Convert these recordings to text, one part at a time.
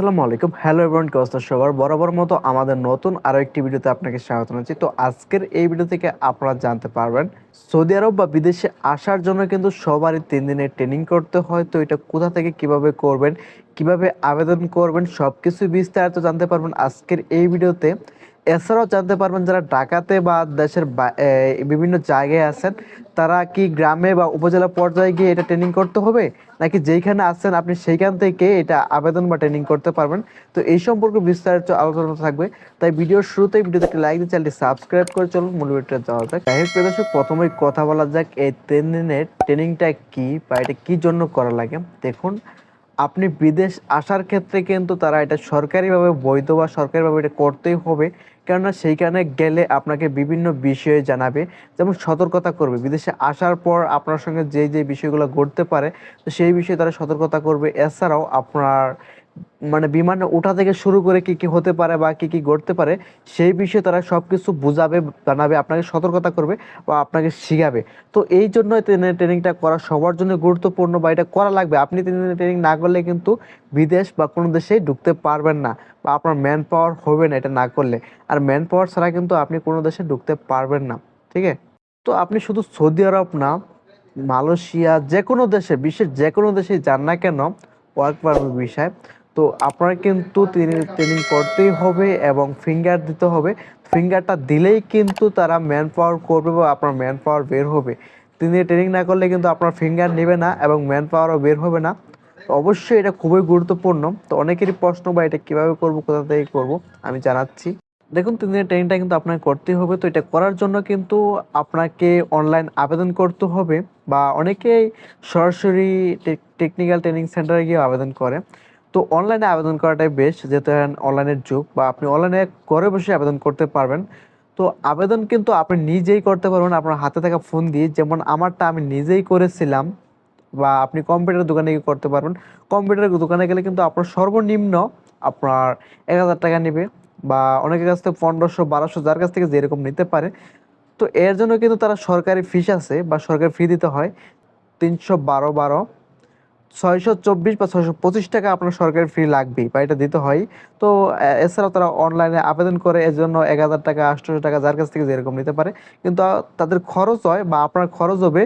আসসালামু আলাইকুম। Hello everyone Costa সবার? বরাবর মতো আমাদের নতুন আরও একটি ভিডিওতে আপনাকে স্বাগত জানাচ্ছি। তো আজকের এই ভিডিও থেকে আপনারা জানতে পারবেন, সৌদি আরব বা বিদেশে আসার জন্য কিন্তু সবারই তিন দিনের ট্রেনিং করতে হয়। তো এটা কোথা থেকে কীভাবে করবেন, কীভাবে আবেদন করবেন সব কিছু বিস্তারিত জানতে পারবেন আজকের এই ভিডিওতে। এছাড়াও জানতে পারবেন যারা ঢাকাতে বা দেশের বিভিন্ন জায়গায় আছেন, তারা কি গ্রামে বা উপজেলা পর্যায়ে গিয়ে এটা ট্রেনিং করতে হবে? নাকি যেইখানে আছেন আপনি সেইখান থেকে এটা আবেদন বা ট্রেনিং করতে পারবেন? তো এই সম্পর্কে বিস্তারিত আলোচনা থাকবে। তাই ভিডিওর শুরুতেই ভিডিওতে একটি লাইক দিয়ে চ্যানেলটি সাবস্ক্রাইব করে চলুন, মূল ভিডিওতে যাওয়া যাক। যাই হোক প্রিয় দর্শক, প্রথমেই কথা বলা যাক এই তিন দিনের ট্রেনিংটা কি বা এটা কি জন্য করা লাগে? দেখুন আপনি বিদেশ আসার ক্ষেত্রে কিন্তু তারা এটা সরকারিভাবে বৈধ বা সরকারিভাবে এটা করতেই হবে। কেননা সেইখানে গেলে আপনাকে বিভিন্ন বিষয়ে জানাবে, যেমন সতর্কতা করবে। বিদেশে আসার পর আপনার সঙ্গে যে যে বিষয়গুলো ঘটতে পারে, তো সেই বিষয়ে তারা সতর্কতা করবে। এছাড়াও আপনার মানে বিমানে ওঠা থেকে শুরু করে কি কি হতে পারে বা কি কি ঘটতে পারে, সেই বিষয়ে তারা সবকিছু বুঝাবে, জানাবে, আপনাকে সতর্কতা করবে বা আপনাকে শিখাবে। তো এই জন্য ট্রেনিংটা করা সবার জন্য গুরুত্বপূর্ণ বা এটা করা লাগবে। আপনি ট্রেনিং না করলে কিন্তু বিদেশ বা কোনো দেশে ঢুকতে পারবেন না বা আপনার ম্যান পাওয়ার হবে না এটা না করলে। আর ম্যান পাওয়ার ছাড়া কিন্তু আপনি কোনো দেশে ঢুকতে পারবেন না, ঠিক আছে? তো আপনি শুধু সৌদি আরব না, মালয়েশিয়া যে কোনো দেশে, বিশ্বের যে কোনো দেশে যান না কেন ওয়ার্ক পারমিট বিষয় তো আপনার কিন্তু ট্রেনিং করতেই হবে এবং ফিঙ্গার দিতে হবে। ফিঙ্গারটা দিলেই কিন্তু তারা ম্যান পাওয়ার করবে বা আপনার ম্যান পাওয়ার বের হবে। তিনি ট্রেনিং না করলে কিন্তু আপনার ফিঙ্গার নেবে না এবং ম্যান পাওয়ারও বের হবে না। তো অবশ্যই এটা খুবই গুরুত্বপূর্ণ। তো অনেকেরই প্রশ্ন বা এটা কীভাবে করব? কোথা থেকে করব? আমি জানাচ্ছি। দেখুন, তিন দিনের ট্রেনিংটা কিন্তু আপনাকে করতেই হবে। তো এটা করার জন্য কিন্তু আপনাকে অনলাইন আবেদন করতে হবে বা অনেকেই সরাসরি টেকনিক্যাল ট্রেনিং সেন্টারে গিয়ে আবেদন করে। তো অনলাইনে আবেদন করাটাই বেস্ট। যেহেতু অনলাইনের যুগ বা আপনি অনলাইনে ঘরে বসে আবেদন করতে পারবেন। তো আবেদন কিন্তু আপনি নিজেই করতে পারবেন। আপনার হাতে থাকা ফোন দিয়ে যেমন আমারটা আমি নিজেই করেছিলাম বা আপনি কম্পিউটার দোকানে গিয়ে করতে পারবেন। কম্পিউটারের দোকানে গেলে কিন্তু আপনার সর্বনিম্ন আপনার এক হাজার টাকা নেবে বা অনেকের কাছ থেকে পনেরোশো, বারোশো, যার কাছ থেকে যেরকম নিতে পারে। তো এর জন্য কিন্তু তারা সরকারি ফিস আছে বা সরকারি ফি দিতে হয়। তিনশো বারো বারো ছয়শো চব্বিশ বা ছয়শো পঁচিশ টাকা আপনার সরকারি ফি লাগবেই, বা এটা দিতে হয়। তো এছাড়াও তারা অনলাইনে আবেদন করে এর জন্য এক হাজার টাকা আটশোশো টাকা, যার কাছ থেকে যেরকম নিতে পারে। কিন্তু তাদের খরচ হয় বা আপনার খরচ হবে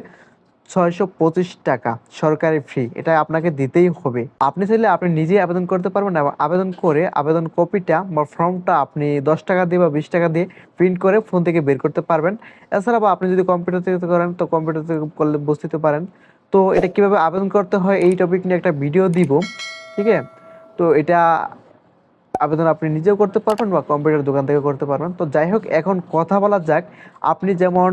ছয়শো পঁচিশ টাকা সরকারি ফি এটা আপনাকে দিতেই হবে। আপনি চাইলে আপনি নিজেই আবেদন করতে পারবেন এবং আবেদন করে, আবেদন কপিটা বা ফর্মটা আপনি দশ টাকা দিয়ে বা বিশ টাকা দিয়ে প্রিন্ট করে ফোন থেকে বের করতে পারবেন। এছাড়া বা আপনি যদি কম্পিউটার থেকে করেন, তো কম্পিউটার থেকে করলে বুঝতে পারেন। তো এটা কীভাবে আবেদন করতে হয়, এই টপিক নিয়ে একটা ভিডিও দিব, ঠিক আছে? তো এটা আবেদন আপনি নিজেও করতে পারবেন বা কম্পিউটার দোকান থেকে করতে পারবেন। তো যাই হোক, এখন কথা বলা যাক, আপনি যেমন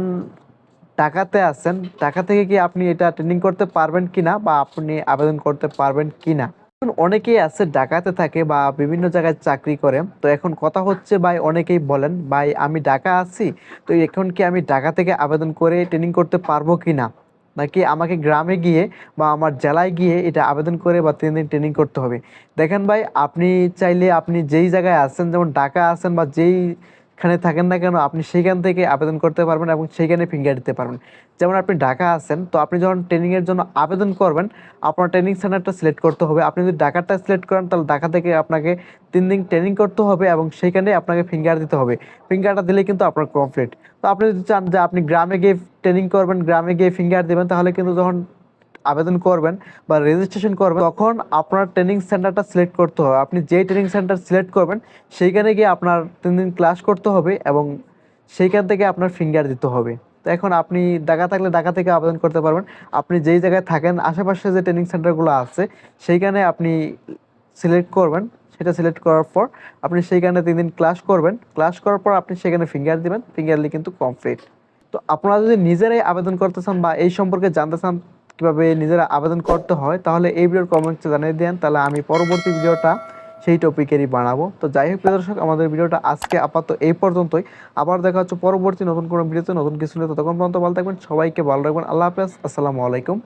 টাকাতে আছেন, টাকা থেকে কি আপনি এটা ট্রেনিং করতে পারবেন কিনা বা আপনি আবেদন করতে পারবেন কিনা? এখন অনেকেই আছে ঢাকাতে থাকে বা বিভিন্ন জায়গায় চাকরি করে। তো এখন কথা হচ্ছে, ভাই, অনেকেই বলেন, ভাই, আমি ঢাকা আছি, তো এখন কি আমি ঢাকা থেকে আবেদন করে ট্রেনিং করতে পারব কিনা? নাকি আমাকে গ্রামে গিয়ে বা আমার জেলায় গিয়ে এটা আবেদন করে বা তিন দিন ট্রেনিং করতে হবে? দেখেন ভাই, আপনি চাইলে আপনি যেই জায়গায় আছেন, যেমন ঢাকা আছেন বা যেইখানে থাকেন না কেন, আপনি সেইখান থেকে আবেদন করতে পারবেন এবং সেইখানে ফিঙ্গার দিতে পারবেন। যেমন আপনি ঢাকা আছেন, তো আপনি যখন ট্রেনিংয়ের জন্য আবেদন করবেন, আপনার ট্রেনিং সেন্টারটা সিলেক্ট করতে হবে। আপনি যদি ঢাকাটা সিলেক্ট করেন, তাহলে ঢাকা থেকে আপনাকে তিন দিন ট্রেনিং করতে হবে এবং সেইখানে আপনাকে ফিঙ্গার দিতে হবে। ফিঙ্গারটা দিলে কিন্তু আপনার কমপ্লিট তো আপনি যদি চান যে আপনি গ্রামে গিয়ে ট্রেনিং করবেন, গ্রামে গিয়ে ফিঙ্গার দেবেন, তাহলে কিন্তু যখন আবেদন করবেন বা রেজিস্ট্রেশন করবেন, তখন আপনার ট্রেনিং সেন্টারটা সিলেক্ট করতে হবে। আপনি যেই ট্রেনিং সেন্টার সিলেক্ট করবেন, সেইখানে গিয়ে আপনার তিন দিন ক্লাস করতে হবে এবং সেইখান থেকে আপনার ফিঙ্গার দিতে হবে। তো এখন আপনি ঢাকা থাকলে ঢাকা থেকে আবেদন করতে পারবেন। আপনি যেই জায়গায় থাকেন, আশেপাশে যে ট্রেনিং সেন্টারগুলো আছে, সেইখানে আপনি সিলেক্ট করবেন। সেটা সিলেক্ট করার পর আপনি সেইখানে তিন দিন ক্লাস করবেন। ক্লাস করার পর আপনি সেখানে ফিঙ্গার দিবেন। ফিঙ্গার দিয়ে কিন্তু কমপ্লিট তো আপনারা যদি নিজেরাই আবেদন করতে চান বা এই সম্পর্কে জানতে চান কীভাবে নিজেরা আবেদন করতে হয়, তাহলে এই ভিডিওর কমেন্টসে জানিয়ে দেন। তাহলে আমি পরবর্তী ভিডিওটা সেই টপিকেরই বানাবো। তো যাই হোক প্রিয় দর্শক, আমাদের ভিডিওটা আজকে আপাতত এই পর্যন্তই। আবার দেখা হচ্ছে পরবর্তী নতুন কোনো ভিডিওতে, নতুন কিছু নিয়ে। ততক্ষণ পর্যন্ত ভালো থাকবেন, সবাইকে ভালো রাখবেন। আল্লাহ হাফেজ, আসসালামু আলাইকুম।